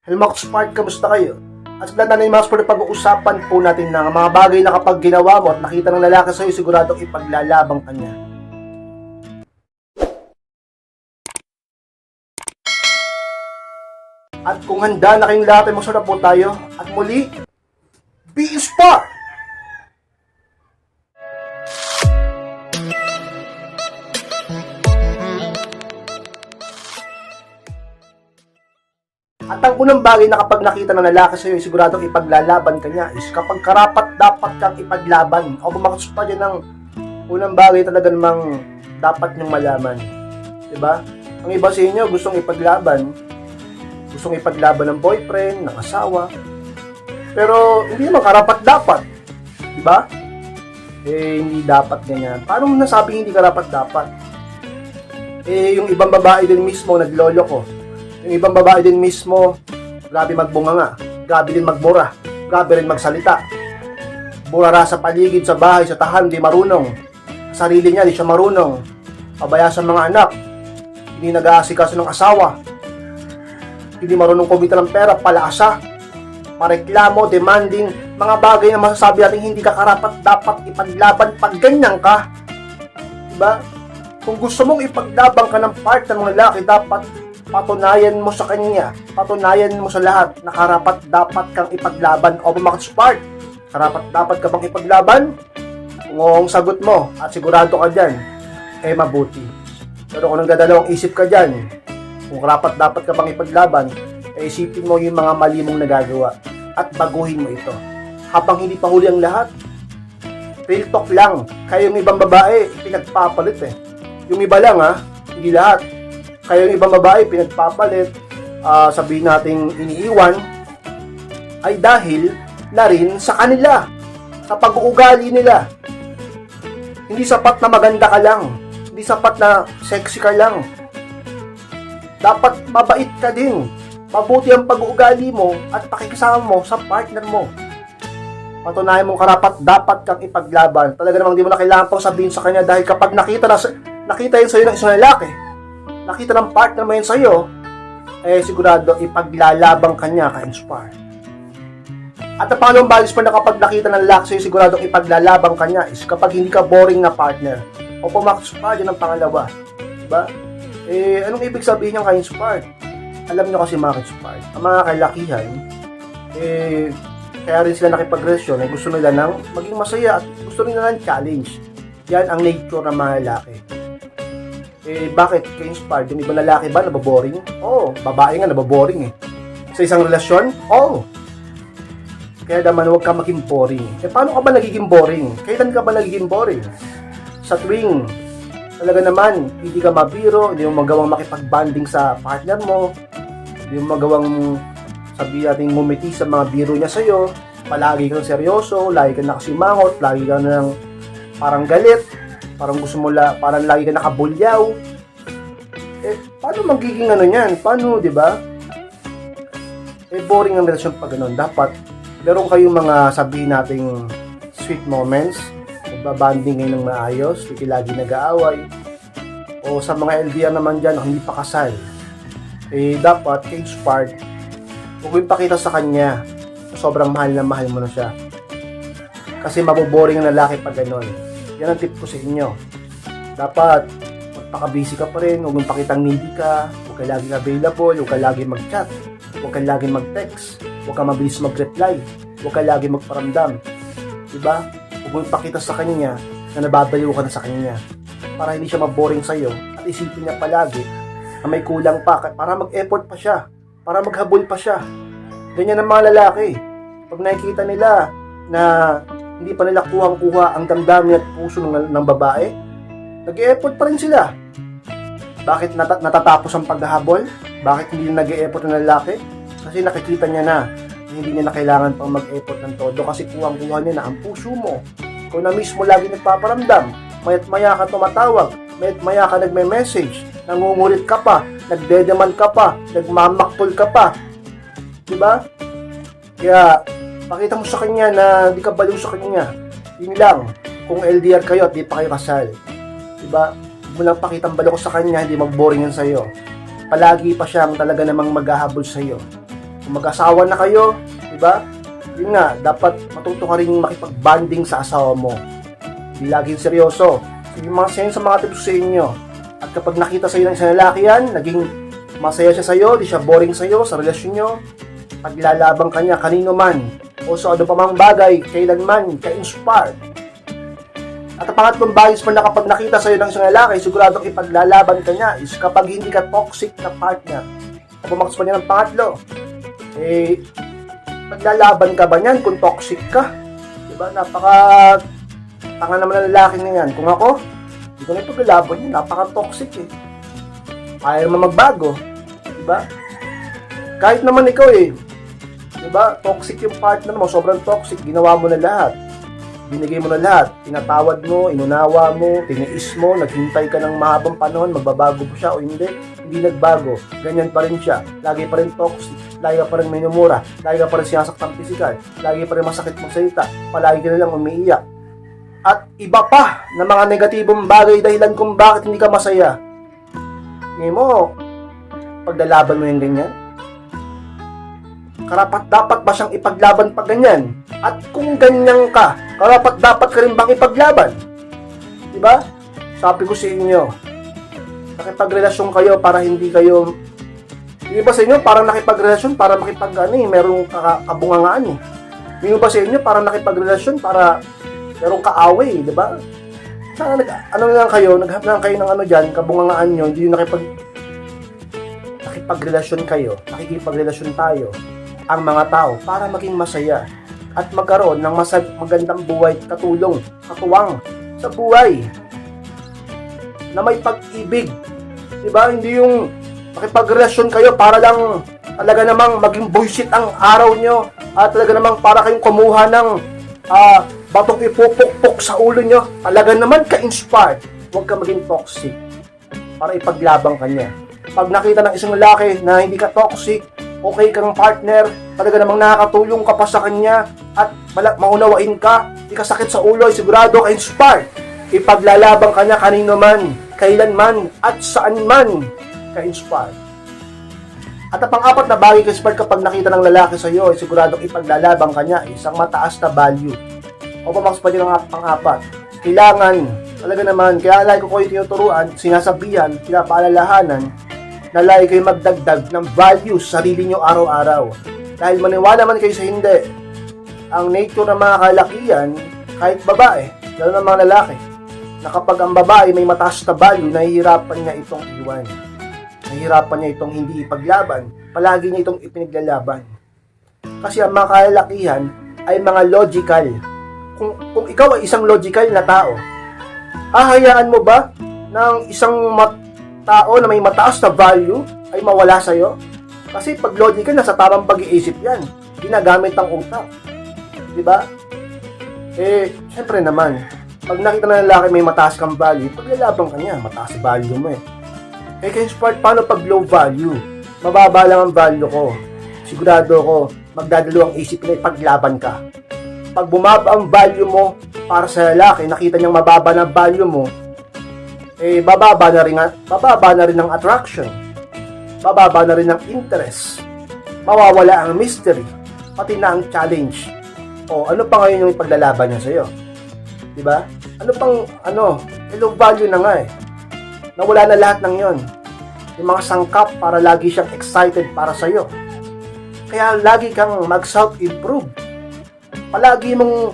Hello mga Spark, kamusta kayo? At sa na mga Spark, pag-uusapan po natin ng mga bagay na kapag ginawa mo at nakita ng lalaki sa'yo, siguradong ipaglalabang ka niya. At kung handa na kayong lahat, ay magsunod po tayo. At muli, be Spark! At ang unang bagay na kapag nakita ng lalaki sa'yo, siguradong ipaglalaban ka niya is kapag karapat dapat kang ipaglaban. O bumakas pa dyan ng unang bagay talaga namang dapat niyong malaman. 'Di ba? Ang iba sa inyo gustong ipaglaban, gustong ipaglaban ng boyfriend, ng asawa. Pero hindi naman karapat dapat. 'Di ba? Eh hindi dapat ganyan. Paano mo nasabing hindi karapat dapat? Eh yung ibang babae din mismo naglolo ko. Yung ibang babae din mismo, grabe magbunga nga, grabe din magmura, grabe rin magsalita. Burara sa paligid, sa bahay, sa tahan, di marunong. Sa sarili niya, di siya marunong. Pabaya sa mga anak, hindi nag-aasikaso ng asawa. Hindi marunong kumita ng pera, palaasa. Mareklamo, demanding, mga bagay na masasabi natin hindi ka karapat dapat ipaglaban pag ganyan ka. Diba? Kung gusto mong ipaglaban ka ng part ng mga lalaki, dapat patunayan mo sa kanya, patunayan mo sa lahat na karapat dapat kang ipaglaban o bumakas part. Karapat dapat ka bang ipaglaban? Kung sagot mo at sigurado ka dyan, eh mabuti. Pero kung nagdadalawang isip ka dyan, kung karapat dapat ka bang ipaglaban, eh isipin mo yung mga mali mong nagagawa at baguhin mo ito. Habang hindi pa huli ang lahat, real talk lang. Kayo yung ibang babae, pinagpapalit eh. Yung iba lang ha, hindi lahat kaya yung ibang babae pinagpapalit, ah, sabihin nating iniiwan, ay dahil na rin sa kanila, sa pag-uugali nila. Hindi sapat na maganda ka lang, hindi sapat na sexy ka lang. Dapat mabait ka din. Mabuti ang pag-uugali mo at pakikisama mo sa partner mo. Patunayan mong karapat dapat kang ipaglaban. Talaga namang di mo na kailangan pang sabihin sa kanya dahil kapag nakita na nakita yun sa'yo ng isang lalaki, nakita ng partner mo yun sa'yo, eh sigurado ipaglalabang kanya ka-inspire. At ang pangalawang bagay pa na kapag nakita ng lalaki sa'yo, sigurado ipaglalabang kanya is kapag hindi ka boring na partner. O pumakas pa dyan ang pangalawa. Diba? Eh, anong ibig sabihin ng ka-inspired? Alam nyo kasi mga ka-inspired, ang mga kalakihan, eh, kaya rin sila nakipagrelasyon, eh, gusto nila ng maging masaya at gusto nila ng challenge. Yan ang nature ng mga lalaki eh, bakit ka-inspired? Yung ibang lalaki ba, nababoring? Oo, babae nga, nababoring eh. Sa isang relasyon? Oo. Kaya naman, huwag ka maging boring. Eh, paano ka ba nagiging boring? Kailan ka ba nagiging boring? Sa tuwing, talaga naman, hindi ka mabiro, hindi mo magawang makipag-banding sa partner mo, hindi mo magawang sabi natin ngumiti sa mga biro niya sa'yo, palagi kang seryoso, lagi kang nakasimangot, lagi kang nang parang galit, parang gusto mo la, parang lagi ka nakabulyaw. Eh, paano magiging ano niyan? Paano, di ba? Eh, boring ang relasyon pag ganun. Dapat, meron kayong mga sabihin nating sweet moments, nagbabanding kayo ng maayos, hindi lagi nag-aaway. O sa mga LDR naman dyan, hindi pa kasal. Eh, dapat, part, huwag mo ipakita sa kanya sobrang mahal na mahal mo na siya. Kasi maboboring ang lalaki pag ganun. Yan ang tip ko sa inyo. Dapat, magpaka-busy ka pa rin, huwag mong pakitang needy ka, huwag ka laging available, huwag ka laging mag-chat, huwag ka laging mag-text, huwag ka mabilis mag-reply, huwag ka laging magparamdam. Diba? Huwag mong pakita sa kanya na nababaliw ka na sa kanya para hindi siya maboring sa'yo at isipin niya palagi na may kulang pa para mag-effort pa siya, para maghabol pa siya. Ganyan ang mga lalaki. Pag nakikita nila na hindi pa nila kuhang-kuha ang damdamin at puso ng, ng babae, nag-e-effort pa rin sila. Bakit nat- natatapos ang paghahabol? Bakit hindi nag effort ng lalaki? Kasi nakikita niya na na hindi niya na kailangan pang mag-effort ng todo kasi kuhang-kuha niya na ang puso mo. Kung na mismo lagi nagpaparamdam, mayat maya ka tumatawag, mayat maya ka nagme-message, nangungulit ka pa, nagdedeman ka pa, nagmamaktol ka pa. Diba? Kaya, pakita mo sa kanya na di ka baliw sa kanya. Yun lang. Kung LDR kayo at di pa kayo kasal. Diba? Huwag mo lang pakitang baliw sa kanya, hindi mag-boring yan sa'yo. Palagi pa siyang talaga namang maghahabol sa'yo. Kung mag-asawa na kayo, di ba? Yun nga, dapat matuto ka rin makipag-banding sa asawa mo. Hindi laging seryoso. So, yung mga sense sa mga tips sa inyo. At kapag nakita sa ng isang lalaki yan, naging masaya siya sa'yo, di siya boring sa'yo sa relasyon nyo, paglalabang kanya kanino man, o sa ano pa mang bagay, kailanman, ka-inspired. At ang pangatlong bias pa na kapag nakita sa'yo ng isang lalaki, siguradong ipaglalaban ka niya is kapag hindi ka toxic na partner. O bumakas pa niya ng pangatlo, eh, paglalaban ka ba niyan kung toxic ka? Diba? Napaka tanga naman ng lalaki na yan. Kung ako, hindi ko na ipaglalaban yun. Napaka-toxic eh. Ayaw naman magbago. Diba? Kahit naman ikaw eh, diba? Toxic yung partner mo. Sobrang toxic. Ginawa mo na lahat. Binigay mo na lahat. Tinatawad mo, inunawa mo, tiniis mo, naghintay ka ng mahabang panahon, magbabago ba siya o hindi? Hindi nagbago. Ganyan pa rin siya. Lagi pa rin toxic. Lagi pa rin minumura. Lagi pa rin sinasaktan pisikal. Lagi pa rin masakit magsalita. Palagi ka na lang umiiyak. At iba pa na mga negatibong bagay dahilan kung bakit hindi ka masaya. Ngayon mo, paglalaban mo yung ganyan, karapat dapat ba siyang ipaglaban pag ganyan? At kung ganyan ka, karapat dapat ka rin bang ipaglaban? Diba? Sabi ko sa inyo, nakipagrelasyon kayo para hindi kayo hindi ba sa inyo parang nakipagrelasyon para makipag ano eh, merong ka- kabungangaan eh. Hindi ba sa inyo parang nakipagrelasyon para merong kaaway, di ba? Sana nag, ano na lang kayo, naghanap na lang kayo ng ano dyan, kabungangaan nyo, hindi yung nakipag nakipagrelasyon kayo, nakikipagrelasyon tayo, ang mga tao para maging masaya at magkaroon ng masag magandang buhay, katulong, katuwang sa buhay na may pag-ibig. Di ba? Hindi yung makipagrelasyon kayo para lang talaga namang maging bullshit ang araw nyo at talaga namang para kayong kumuha ng ah, batong ipupukpok sa ulo nyo. Talaga naman ka-inspired. Huwag ka maging toxic para ipaglabang kanya. Pag nakita ng isang lalaki na hindi ka toxic, okay kang partner, talaga namang nakakatulong ka pa sa kanya at maunawain ka, hindi ka sakit sa ulo, ay sigurado ka inspired. Ipaglalabang kanya kanino man, kailan man, at saan man ka-inspired. At ang pang-apat na bagay ka-inspired kapag nakita ng lalaki sa iyo, ay siguradong ipaglalabang kanya isang mataas na value. O pamaks pa din ang pang-apat. Kailangan, talaga naman, kaya lagi ko kayo tinuturuan, sinasabihan, pinapaalalahanan, na lagi kayo magdagdag ng value sa sarili nyo araw-araw. Dahil maniwala man kayo sa hindi, ang nature ng mga kalakihan, kahit babae, lalo ng mga lalaki, na kapag ang babae may mataas na value, nahihirapan niya itong iwan. Nahihirapan niya itong hindi ipaglaban, palagi niya itong ipinaglalaban. Kasi ang mga kalalakihan ay mga logical. Kung, kung ikaw ay isang logical na tao, ahayaan mo ba ng isang mat- tao na may mataas na value ay mawala sa'yo? Kasi pag logical, nasa tamang pag-iisip yan. Ginagamit ang utak. Di ba? Eh, syempre naman, pag nakita ng lalaki may mataas kang value, paglalabang ka niya, mataas value mo eh. Eh, kaya part, paano pag low value? Mababa lang ang value ko. Sigurado ko, magdadalo ang isip na ipaglaban ka. Pag bumaba ang value mo para sa lalaki, nakita niyang mababa na value mo, eh, bababa na rin, bababa na rin ang attraction. Bababa na rin ang interest. Mawawala ang mystery. Pati na ang challenge. O, ano pa ngayon yung ipaglalaban niya sa'yo? Di ba? Ano pang, ano, eh, low value na nga eh. Nawala na lahat ng yon. Yung mga sangkap para lagi siyang excited para sa'yo. Kaya lagi kang mag-self-improve. Palagi mong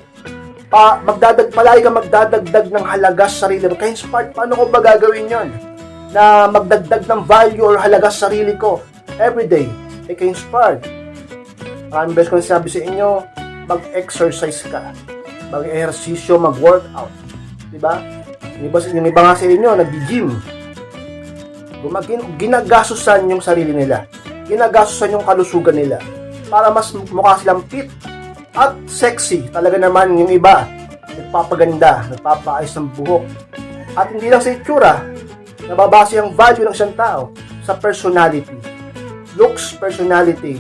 pa, magdadag, palagi kang magdadagdag ng halaga sa sarili mo. Kaya inspired, paano ko ba gagawin yon? Na magdagdag ng value or halaga sa sarili ko everyday. Eh, kaya inspired. Maraming beses ko na sinabi sa inyo, mag-exercise ka. Mag-ehersisyo, mag-workout. Diba? Yung iba, yung iba nga sa inyo, nag-gym. Gumagin, ginagasosan yung sarili nila. Ginagasosan yung kalusugan nila. Para mas mukha silang fit at sexy. Talaga naman yung iba, nagpapaganda, nagpapaayos ng buhok. At hindi lang sa itsura, nababase ang value ng isang tao sa personality. Looks, personality.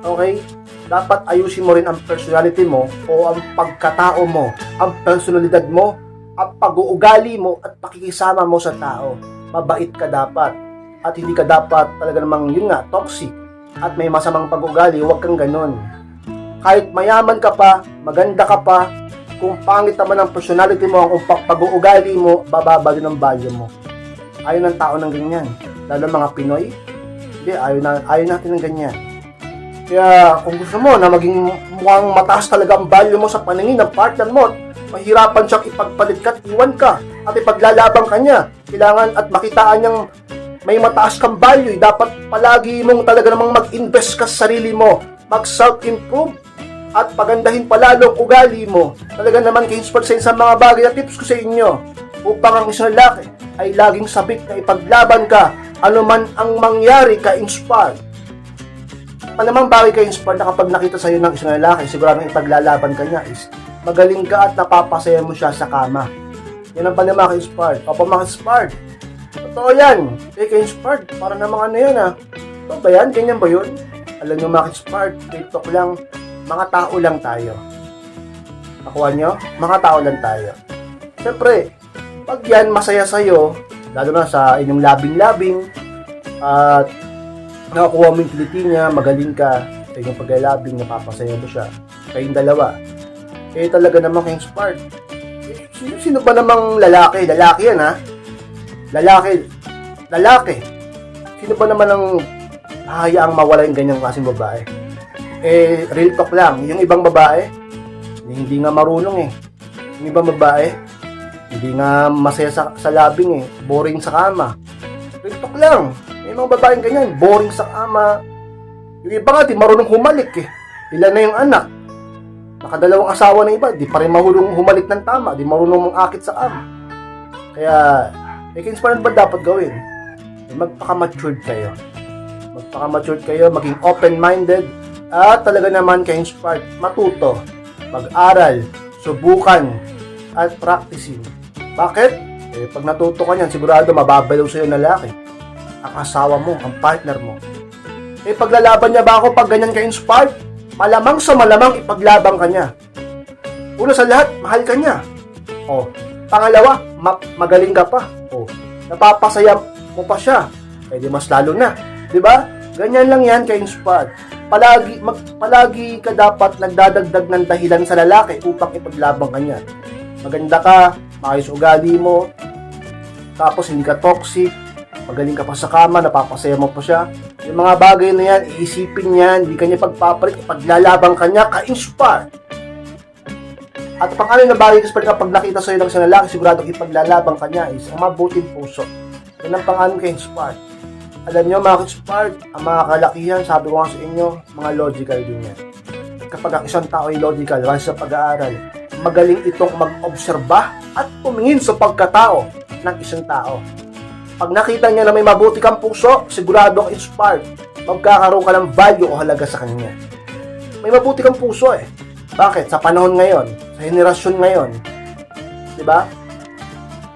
Okay? Dapat ayusin mo rin ang personality mo o ang pagkatao mo, ang personalidad mo, ang pag-uugali mo at pakikisama mo sa tao. Mabait ka dapat. At hindi ka dapat talaga namang yun nga, toxic. at may masamang pag-ugali, huwag kang ganun. Kahit mayaman ka pa, maganda ka pa, kung pangit naman ang personality mo, kung pa- pag-uugali mo, bababa ang value mo. Ayaw ng tao ng ganyan. Lalo mga Pinoy, hindi, ayaw, na, ayaw natin ng ganyan. Kaya kung gusto mo na maging mukhang mataas talaga ang value mo sa paningin ng partner mo, mahirapan siyang ipagpalit ka at iwan ka at ipaglalabang ka niya. Kailangan at makitaan niyang may mataas kang value. Dapat palagi mong talaga namang mag-invest ka sa sarili mo. Mag-self-improve at pagandahin palalo ang ugali mo. Talaga naman ka-inspire sa mga bagay na tips ko sa inyo upang ang isang lalaki ay laging sabik na ipaglaban ka ano man ang mangyari ka-inspire. Malamang bagay ka-inspire na kapag nakita sa'yo ng isang lalaki, siguradong ipaglalaban ka niya is magaling ka at napapasaya mo siya sa kama. Yan ang panama ka-inspired. Papa mga inspired. Totoo yan. Eh, ka-inspired. Para na mga ano yan ah. Totoo ba yan? Ganyan ba yun? Alam nyo mga inspired, TikTok lang, mga tao lang tayo. Nakuha nyo? Mga tao lang tayo. Siyempre, pag yan masaya sa'yo, lalo na sa inyong labing-labing, at nakakuha mo yung kiliti niya, magaling ka, sa inyong paglalabing, napapasaya mo siya, kayong dalawa, eh talaga namang kayong spark. Eh, sino, sino ba namang lalaki? Lalaki yan ha? Lalaki. Lalaki. Sino ba naman ang hahayaang mawala yung ganyang klaseng babae? Eh, real talk lang. Yung ibang babae, hindi nga marunong eh. Yung ibang babae, hindi nga masaya sa, sa labing eh. Boring sa kama. Real talk lang. May mga babaeng ganyan, boring sa kama. Yung iba nga, di marunong humalik eh. Ilan na yung anak. Nakadalawang asawa ng iba, di pa rin mahulong humalik ng tama, di marunong mangakit sa kama. Kaya, eh, inspire ba dapat gawin? Eh, magpaka-matured kayo. Magpaka-matured kayo, maging open-minded, at talaga naman ka-inspired, matuto, mag-aral, subukan, at practicing. Bakit? Eh, pag natuto ka niyan, sigurado mababalaw sa'yo ng lalaki. Ang asawa mo, ang partner mo. Eh, paglalaban niya ba ako pag ganyan ka-inspired? Malamang sa malamang ipaglabang ka niya. Una sa lahat, mahal ka niya. O, pangalawa, ma- magaling ka pa. O, napapasaya mo pa siya. Eh, di mas lalo na. Di ba? Ganyan lang yan ka-inspired. Palagi, mag, palagi ka dapat nagdadagdag ng dahilan sa lalaki upang ipaglabang ka niya. Maganda ka, maayos ugali mo, tapos hindi ka toxic, magaling ka pa sa kama, napapasaya mo pa siya. Yung mga bagay na yan, iisipin yan, hindi ka niya pagpapalit, ipaglalabang ka niya, ka-inspire. At pang ano na bagay kasi kapag nakita sa'yo ng isang lalaki, siguradong ipaglalabang ka niya is ang mabuting puso. Yan ang pang ka-inspire. Alam niyo mga ka-inspire, ang mga kalakihan, sabi ko nga sa inyo, mga logical din yan. Kapag ang isang tao ay logical, once sa pag-aaral, magaling itong mag-obserba at tumingin sa pagkatao ng isang tao. Pag nakita niya na may mabuti kang puso, sigurado ang inspired. Magkakaroon ka ng value o halaga sa kanya. May mabuti kang puso eh. Bakit? Sa panahon ngayon, sa henerasyon ngayon, di ba?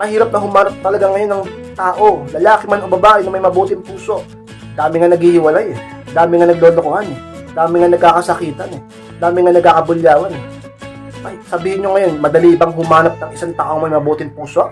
Mahirap na humanap talaga ngayon ng tao, lalaki man o babae na may mabuting puso. Dami nga naghihiwalay eh. Dami nga naglolokohan eh. Dami nga nagkakasakitan eh. Dami nga nagkakabulyawan eh. Ay, sabihin nyo ngayon, madali bang humanap ng isang taong may mabuting puso?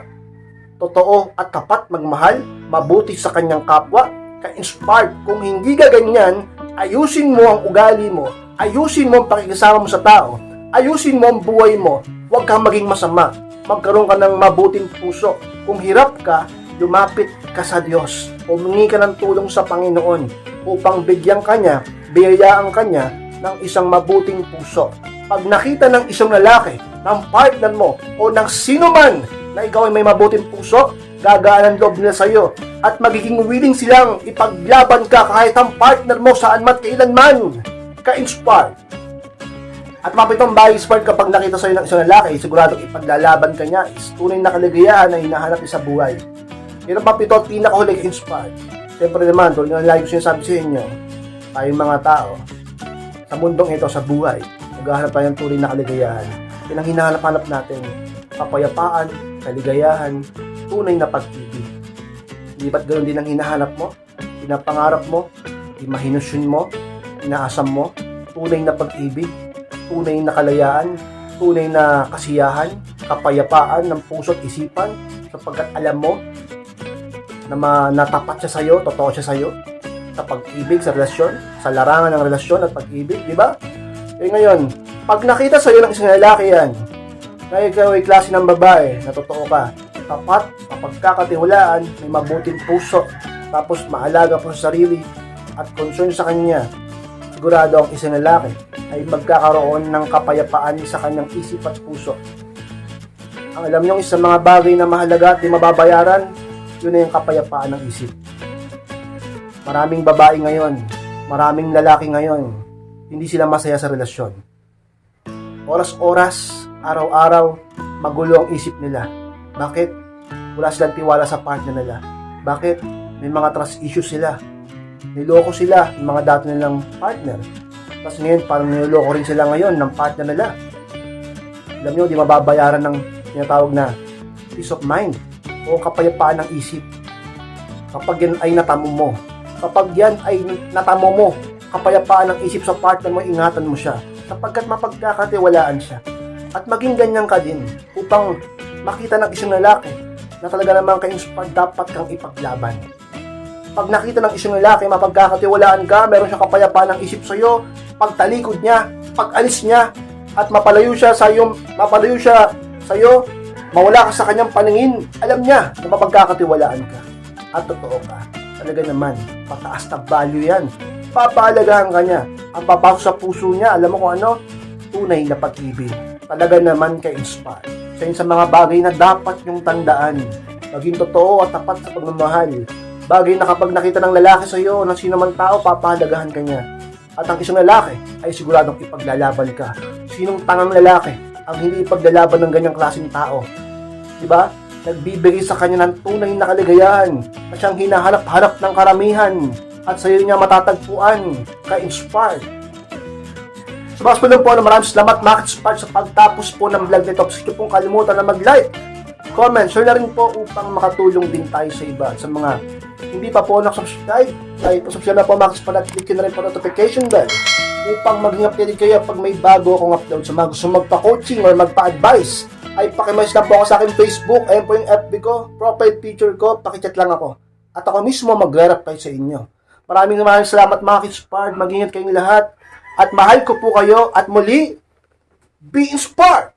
Totoo at tapat magmahal, mabuti sa kanyang kapwa, ka-inspired. Kung hindi ka ganyan, ayusin mo ang ugali mo, ayusin mo ang pakikisama mo sa tao, ayusin mo ang buhay mo, huwag kang maging masama. Magkaroon ka ng mabuting puso. Kung hirap ka, lumapit ka sa Diyos. Humingi ka ng tulong sa Panginoon upang bigyan ka niya, biyayaan ka niya ng isang mabuting puso. Pag nakita ng isang lalaki, ng partner mo, o ng sino man na ikaw ay may mabuting puso, gagaan ang loob nila sa iyo at magiging willing silang ipaglaban ka kahit ang partner mo saan man kailanman ka-inspire. At mapitong bagay inspired kapag nakita sa'yo ng isang lalaki, siguradong ipaglalaban ka niya is tunay na kaligayahan na hinahanap niya sa buhay. Yan ang mapito at pinakahuli ka-inspired. Siyempre naman, nga lagi ko sinasabi sa inyo, tayong mga tao, sa mundong ito, sa buhay, maghahanap tayo ng tunay na kaligayahan. Yan ang hinahanap-hanap natin. Kapayapaan, kaligayahan, tunay na pag-ibig. Hindi ba't ganoon din ang hinahanap mo? Pinapangarap mo? Imahinasyon mo? Inaasam mo? Tunay na pag-ibig? Tunay na kalayaan? Tunay na kasiyahan? Kapayapaan ng puso't isipan? Sapagkat alam mo na ma- natapat siya sa'yo, totoo siya sa'yo? sa pag-ibig, sa relasyon, sa larangan ng relasyon at pag-ibig, di ba? Eh ngayon, pag nakita sa'yo ng isang lalaki yan, na ikaw ay klase ng babae, na totoo ka, tapat, mapagkakatiwalaan, may mabuting puso, tapos maalaga po sa sarili, at concern sa kanya, sigurado ang isang lalaki ay magkakaroon ng kapayapaan sa kanyang isip at puso. Ang alam niyo, isang mga bagay na mahalaga at di mababayaran, yun na yung kapayapaan ng isip. Maraming babae ngayon, maraming lalaki ngayon, hindi sila masaya sa relasyon. Oras-oras, araw-araw, magulo ang isip nila. Bakit? Wala silang tiwala sa partner nila. Bakit? May mga trust issues sila. Niloko sila ng mga dati nilang partner. Tapos ngayon, parang niloko rin sila ngayon ng partner nila. Alam nyo, di mababayaran ng tinatawag na peace of mind o kapayapaan ng isip. Kapag yan ay natamo mo, kapag yan ay natamo mo, kapayapaan ng isip sa partner mo, ingatan mo siya. Sapagkat mapagkakatiwalaan siya. At maging ganyan ka din upang makita ng isang lalaki na talaga naman ka-inspired dapat kang ipaglaban. Pag nakita ng isang lalaki, mapagkakatiwalaan ka, meron siyang kapayapaan ng isip sa'yo, pagtalikod niya, pag alis niya, at mapalayo siya sa iyo, mapalayo siya sa iyo, mawala ka sa kanyang paningin, alam niya na mapagkakatiwalaan ka. At totoo ka. Talaga naman, pataas na value yan. Papaalagahan ka niya. Ang papasok sa puso niya, alam mo kung ano? Tunay na pag-ibig. Talaga naman ka-inspire. Sa yun sa mga bagay na dapat yung tandaan. Maging totoo at tapat sa pagmamahal. Bagay na kapag nakita ng lalaki sa iyo, ng sino man tao, papahalagahan ka niya. At ang isang lalaki ay siguradong ipaglalaban ka. Sinong tangang lalaki ang hindi ipaglalaban ng ganyang klaseng tao? Di ba? Nagbibigay sa kanya ng tunay na kaligayahan na siyang hinahanap-hanap ng karamihan at sa iyo niya matatagpuan ka-inspired. Sa mga po po na maraming salamat mga ka-inspired sa pagtapos po ng vlog nito. Sige pong kalimutan na mag-like, comment, share na rin po upang makatulong din tayo sa iba. Sa mga hindi pa po nakasubscribe, ay pasubscribe na po mga ka-inspired at click na rin po notification bell upang maging updated kayo pag may bago akong upload sa mga gusto magpa-coaching or magpa-advise ay pakimess lang po ako sa aking Facebook, ayun po yung FB ko, profile picture ko, pakichat lang ako. At ako mismo magre-reply sa inyo. Maraming maraming salamat mga kispard, mag-ingat kayong lahat, at mahal ko po kayo, at muli, be inspired!